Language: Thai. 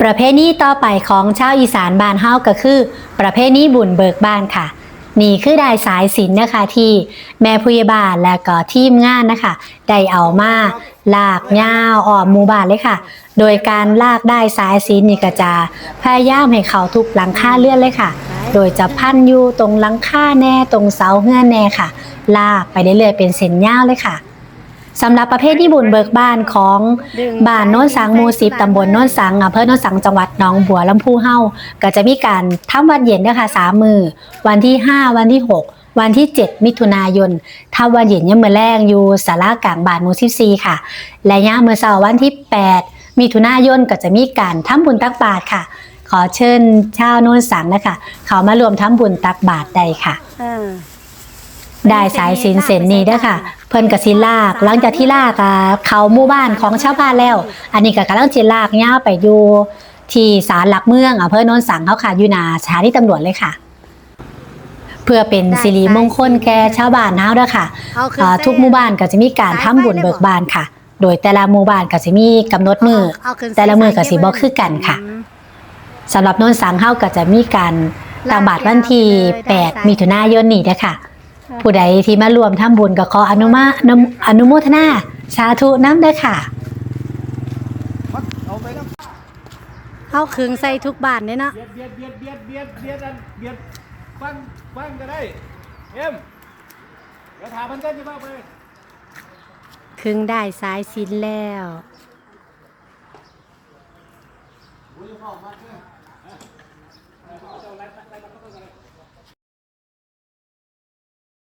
ประเพณีต่อไปของชาวอีสานบานเฮาก็คือ ประเพณีบุญเบิกบ้านค่ะ นี่คือได้สายสิญจนนะคะที่แม่ผู้ใหญ่บ้านและก็ทีมงานนะคะได้เอามาลากยาวออมหมู่บ้านเลยค่ะ โดยการลากได้สายสิญจนนี่ก็จะพยายามให้เขาทุกหลังคาเลื่อนเลยค่ะ โดยจะพันอยู่ตรงหลังคาแน่ตรงเสาเฮือนแน่ค่ะ ลากไปเรื่อยๆเป็นเส้นยาวเลยค่ะ สำหรับประเภทที่บุญเบิกบ้านของบ้านโน้นสังหมูสิบตำบลโน้นสังอำเภอโน้นสังจังหวัดหนองบัวลำพูเฮาก็จะมีการทำวันเย็นด้วยค่ะสามมือวันที่ 5 วันที่ 6 วันที่ 7 มิถุนายนทำวันเย็นยามมื้อแรงอยู่สารากลางบ้านหมู่ 14 ค่ะ และยามมื้อเช้าวันที่ 8 มิถุนายนก็จะมีการทำบุญตักบาตรค่ะ ขอเชิญชาวโน้นสังนะคะเขามารวมทำบุญตักบาตรได้ค่ะอ่า ได้สายสินเส้นนี้เด้อค่ะ เพิ่นก็สิลาก หลังจากที่ลากอะเขาหมู่บ้านของชาวบ้านแล้ว อันนี้ก็กำลังสิลากยาวไปอยู่ที่ศาลหลักเมืองอำเภอโนนสังเขาค่ะอยู่หน้าสถานีตำรวจเลยค่ะ เพื่อเป็นสิริมงคลแก่ชาวบ้านเฮาเด้อค่ะเอาขึ้นอ่าเส้นทุกหมู่บ้านก็จะมีการทำบุญเบิกบานค่ะ โดยแต่ละหมู่บ้านก็จะมีกำหนดมือเอาขึ้นเส้นแต่ละมือก็สิบ่คือกันค่ะอืมสำหรับโนนสังเฮาก็จะมีการตักบาตรวันที่8มิถุนายนนี้เด้อค่ะ ผู้ใดที่มารวมทำบุญก็ขออนุมาอนุอนุโมทนาสาธุน้ำเด้อค่ะ เอาไปแล้วเอาขึงใส่ทุกบ้านเนี่ยเนาะเบียดเบียดเบียดเบียดเบียดเบียดอันเบียดฟังฟังก็ได้เอ็มเดี๋ยวถามมันก็จะมาไปขึงได้สายสินแล้ว